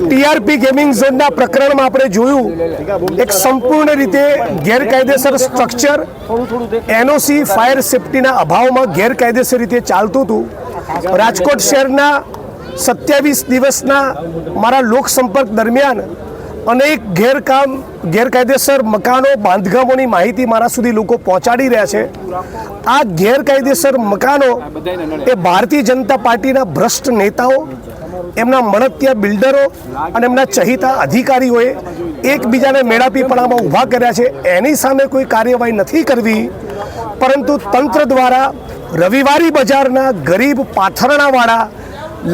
TRP gaming ઝોનના પ્રકરણમાં આપણે જોયું એક સંપૂર્ણ રીતે ગેરકાયદેસર સ્ટ્રક્ચર એનઓસી ફાયર સેફટીના અભાવમાં ગેરકાયદેસર રીતે ચાલતું હતું. રાજકોટ શહેરના સત્યાવીસ દિવસના મારા લોકસંપર્ક દરમિયાન અનેક ગેરકામ, ગેરકાયદેસર મકાનો, બાંધકામોની માહિતી મારા સુધી લોકો પહોંચાડી રહ્યા છે. આ ગેરકાયદેસર મકાનો એ ભારતીય જનતા પાર્ટીના ભ્રષ્ટ નેતાઓ એમના મણત્ય બિલ્ડરો અને એમના ચહિતા અધિકારીઓએ એકબીજાને મેળાપીપણામાં ઊભા કર્યા છે. એની સામે કોઈ કાર્યવાહી નથી કરવી. પરંતુ તંત્ર દ્વારા રવિવારી બજારના ગરીબ પાથરણાવાળા,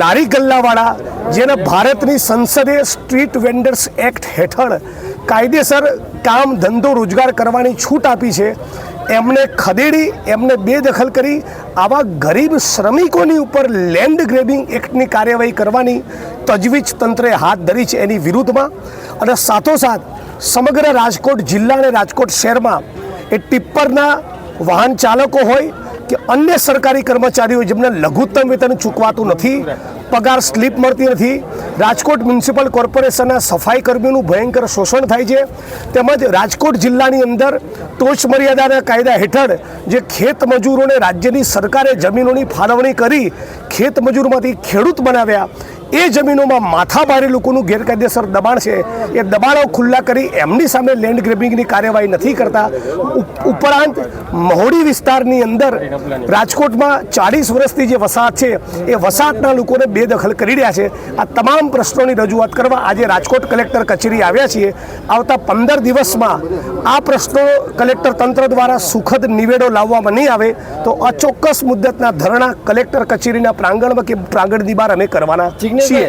લારી ગલ્લાવાળા, જેને ભારતની સંસદે સ્ટ્રીટ વેન્ડર્સ એક્ટ હેઠળ કાયદેસર કામ ધંધો રોજગાર કરવાની છૂટ આપી છે એમને ખદેડી, એમને બેદખલ કરી આવા ગરીબ શ્રમિકોની ઉપર લેન્ડ ગ્રેબિંગ એક્ટની કાર્યવાહી કરવાની તજવીજ તંત્રે હાથ ધરી છે એની વિરુદ્ધમાં. અને સાથોસાથ સમગ્ર રાજકોટ જિલ્લા અને રાજકોટ શહેરમાં એ ટિપ્પરના વાહન ચાલકો હોય કે અન્ય સરકારી કર્મચારીઓ જેમને લઘુત્તમ વેતન ચૂકવાતું નથી, પગાર સ્લીપ મળતી નથી, રાજકોટ મ્યુનિસિપલ કોર્પોરેશનના સફાઈ કર્મીઓનું ભયંકર શોષણ થાય છે, તેમજ રાજકોટ જિલ્લાની અંદર ટોચ મર્યાદાના કાયદા હેઠળ જે ખેત મજૂરોને રાજ્યની સરકારે જમીનોની ફાળવણી કરી, ખેત મજૂરમાંથી ખેડૂત બનાવ્યા એ જમીનોમાં માથાભારે લોકોનું ગેરકાયદેસર દબાણ છે. એ દબાણો ખુલ્લા કરી એમની સામે લેન્ડ ગ્રેબિંગની કાર્યવાહી નથી કરતા. ઉપ- ઉપરાંત મહોડી વિસ્તારની અંદર રાજકોટમાં ચાળીસ વર્ષથી જે વસાહત છે, એ વસાહતના લોકોને બેદખલ કરી રહ્યા છે. આ તમામ પ્રશ્નોની રજૂઆત કરવા આજે રાજકોટ કલેક્ટર કચેરી આવ્યા છીએ. આવતા પંદર દિવસમાં આ પ્રશ્નો કલેક્ટર તંત્ર દ્વારા સુખદ નિવેડો લાવવામાં નહીં આવે, તો અચોક્કસ મુદ્દતના ધરણા કલેક્ટર કચેરીના પ્રાંગણમાં કે પ્રાંગણની બહાર અમે કરવાના. છીએ